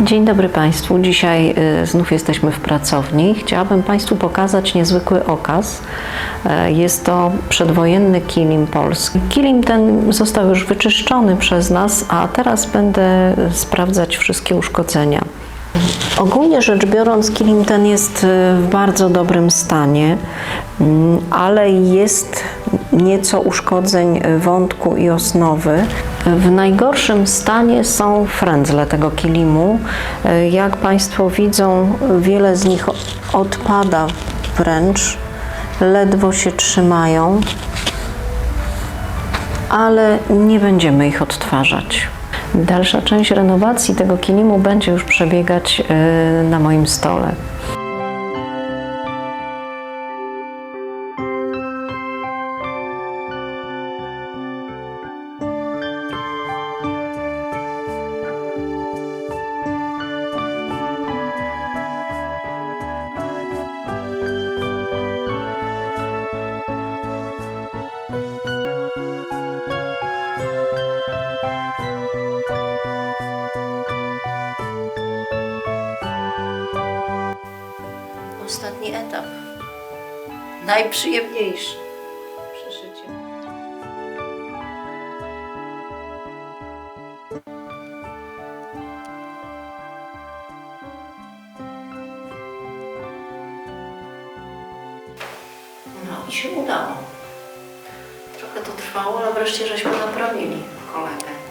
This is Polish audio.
Dzień dobry Państwu. Dzisiaj y, znów jesteśmy w pracowni. Chciałabym Państwu pokazać niezwykły okaz. E, Jest to przedwojenny kilim polski. Kilim ten został już wyczyszczony przez nas, a teraz będę sprawdzać wszystkie uszkodzenia. Ogólnie rzecz biorąc, kilim ten jest y, w bardzo dobrym stanie, mm, ale jest nieco uszkodzeń y, wątku i osnowy. W najgorszym stanie są frędzle tego kilimu. Y, Jak Państwo widzą, wiele z nich odpada wręcz, ledwo się trzymają, ale nie będziemy ich odtwarzać. Dalsza część renowacji tego kilimu będzie już przebiegać y, na moim stole. Ostatni etap. Najprzyjemniejszy. No i się udało. Trochę to trwało, ale wreszcie żeśmy naprawili kolegę.